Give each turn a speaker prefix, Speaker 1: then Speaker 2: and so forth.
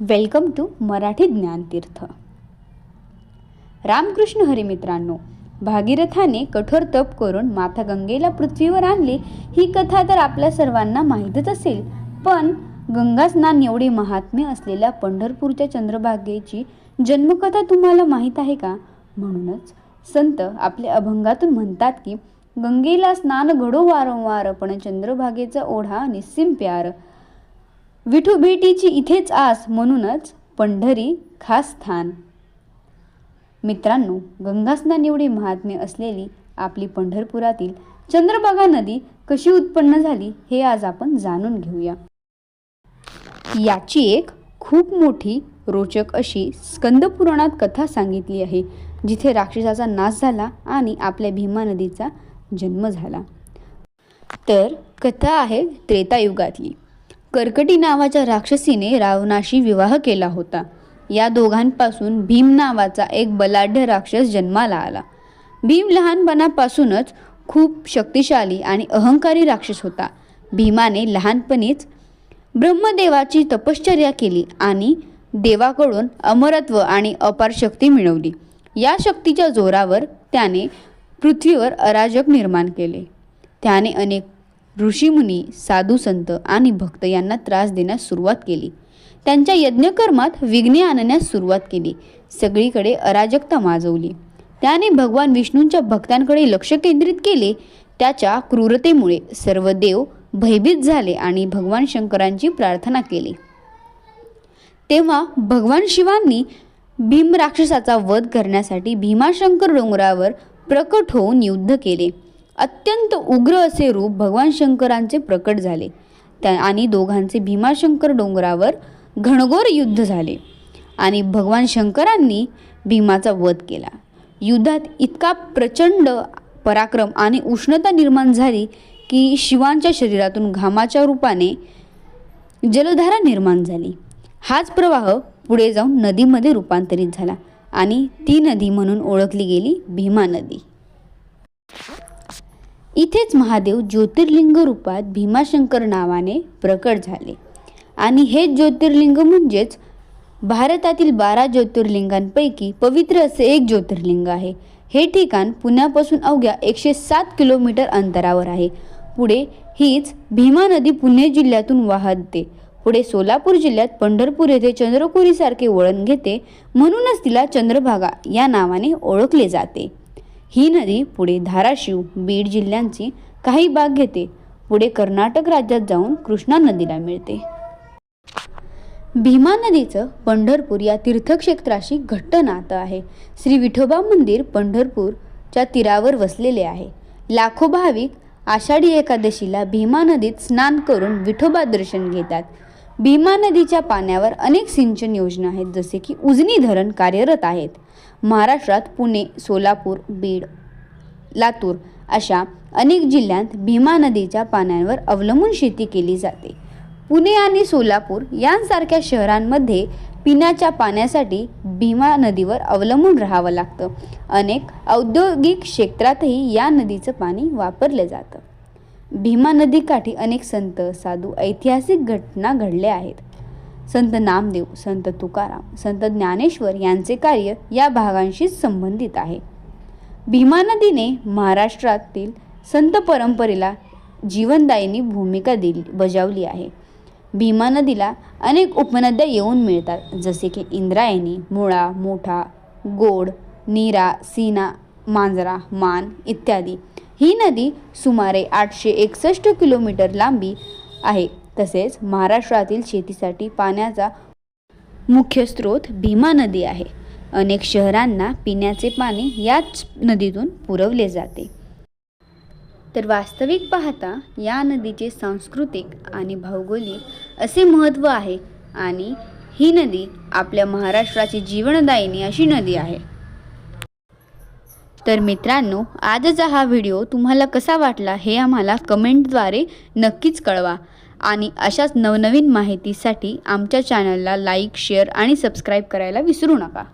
Speaker 1: Welcome to Marathi Dnyanteerth. Ramakrishna Hari मित्रांनो भागीरथाने कठोर तप करून माता गंगेला पृथ्वीवर आणले. ही कथा तर आपल्या सर्वांना माहीतच असेल पण गंगास्नान एवढे एवढी महात्म्य असलेल्या पंढरपूरच्या चंद्रभागेची जन्मकथा तुम्हाला माहीत आहे का? म्हणूनच संत आपल्या अभंगातून म्हणतात की गंगेला स्नान घडो वारंवार पण चंद्रभागेचा ओढा निस्सिम प्यार. विठू भेटीची इथेच आस म्हणूनच पंढरी खास स्थान. मित्रांनो गंगास्नान एवढी महात्म्य असलेली आपली पंढरपुरातील चंद्रभागा नदी कशी उत्पन्न झाली हे आज आपण जाणून घेऊया. याची एक खूप मोठी रोचक अशी स्कंदपुराणात कथा सांगितली आहे जिथे राक्षसाचा नाश झाला आणि आपल्या भीमा नदीचा जन्म झाला. तर कथा आहे त्रेतायुगातली. कर्कटी नावाच्या राक्षसीने रावणाशी विवाह केला होता. या दोघांपासून भीम नावाचा एक बलाढ्य राक्षस जन्माला आला. भीम लहानपणापासूनच खूप शक्तिशाली आणि अहंकारी राक्षस होता. भीमाने लहानपणीच ब्रह्मदेवाची तपश्चर्या केली आणि देवाकडून अमरत्व आणि अपार शक्ती मिळवली. या शक्तीच्या जोरावर त्याने पृथ्वीवर अराजक निर्माण केले. त्याने अनेक ऋषीमुनी साधू संत आणि भक्त यांना त्रास देण्यास सुरुवात केली. त्यांच्या यज्ञकर्मात विघ्ने आणण्यास सुरुवात केली. सगळीकडे अराजकता माजवली. त्याने भगवान विष्णूंच्या भक्तांकडे लक्ष केंद्रित केले. त्याच्या क्रूरतेमुळे सर्व देव भयभीत झाले आणि भगवान शंकरांची प्रार्थना केली. तेव्हा भगवान शिवांनी भीम राक्षसाचा वध करण्यासाठी भीमाशंकर डोंगरावर प्रकट होऊन युद्ध केले. अत्यंत उग्र असे रूप भगवान शंकरांचे प्रकट झाले. त्या आणि दोघांचे भीमाशंकर डोंगरावर घणघोर युद्ध झाले आणि भगवान शंकरांनी भीमाचा वध केला. युद्धात इतका प्रचंड पराक्रम आणि उष्णता निर्माण झाली की शिवांच्या शरीरातून घामाच्या रूपाने जलधारा निर्माण झाली. हाच प्रवाह पुढे जाऊन नदीमध्ये रूपांतरित झाला आणि ती नदी म्हणून ओळखली गेली भीमा नदी. इथेच महादेव ज्योतिर्लिंग रूपात भीमाशंकर नावाने प्रकट झाले. आणि हे ज्योतिर्लिंग म्हणजेच भारतातील बारा ज्योतिर्लिंगांपैकी पवित्र असे एक ज्योतिर्लिंग आहे. हे ठिकाण पुण्यापासून अवघ्या एकशे सात किलोमीटर अंतरावर आहे. पुढे हीच भीमा नदी पुणे जिल्ह्यातून वाहते. पुढे सोलापूर जिल्ह्यात पंढरपूर येथे चंद्रकोरीसारखे वळण घेते म्हणूनच तिला चंद्रभागा या नावाने ओळखले जाते. ही नदी पुढे धाराशिव बीड जिल्ह्यांची काही भाग घेते. पुढे कर्नाटक राज्यात जाऊन कृष्णा नदीला मिळते. भीमा नदीचं पंढरपूर या तीर्थक्षेत्राशी घट्ट नातं आहे. श्री विठोबा मंदिर पंढरपूरच्या तीरावर वसलेले आहे. लाखो भाविक आषाढी एकादशीला भीमा नदीत स्नान करून विठोबा दर्शन घेतात. भीमा नदीच्या पाण्यावर अनेक सिंचन योजना आहेत जसे की उजनी धरण कार्यरत आहेत. महाराष्ट्रात पुणे सोलापूर बीड लातूर अशा अनेक जिल्ह्यांत भीमा नदीच्या पाण्यावर अवलंबून शेती केली जाते. पुणे आणि सोलापूर यांसारख्या शहरांमध्ये पिण्याच्या पाण्यासाठी भीमा नदीवर अवलंबून राहावं लागतं. अनेक औद्योगिक क्षेत्रातही या नदीचं पाणी वापरलं जातं. भीमा नदीकाठी अनेक संत साधू ऐतिहासिक घटना घडल्या आहेत. संत नामदेव संत तुकाराम संत ज्ञानेश्वर यांचे कार्य या भागांशी संबंधित आहे. भीमा नदीने महाराष्ट्रातील संत परंपरेला जीवनदायिनी भूमिका दिली बजावली आहे. भीमा नदीला अनेक उपनद्या येऊन मिळतात जसे की इंद्रायणी मुळा मोठा गोड नीरा सीना मांजरा मान इत्यादी. ही नदी सुमारे आठशे एकसष्ट किलोमीटर लांबी आहे. तसेच महाराष्ट्रातील शेतीसाठी पाण्याचा मुख्य स्रोत भीमा नदी आहे. अनेक शहरांना पिण्याचे पाणी याच नदीतून पुरवले जाते. तर वास्तविक पाहता या नदीचे सांस्कृतिक आणि भौगोलिक असे महत्त्व आहे आणि ही नदी आपल्या महाराष्ट्राची जीवनदायिनी अशी नदी आहे. तर मित्रांनो आजचा हा व्हिडिओ तुम्हाला कसा वाटला हे आम्हाला कमेंटद्वारे नक्कीच कळवा. आणि अशाच नवनवीन माहितीसाठी आमच्या चॅनलला लाईक शेअर आणि सबस्क्राईब करायला विसरू नका.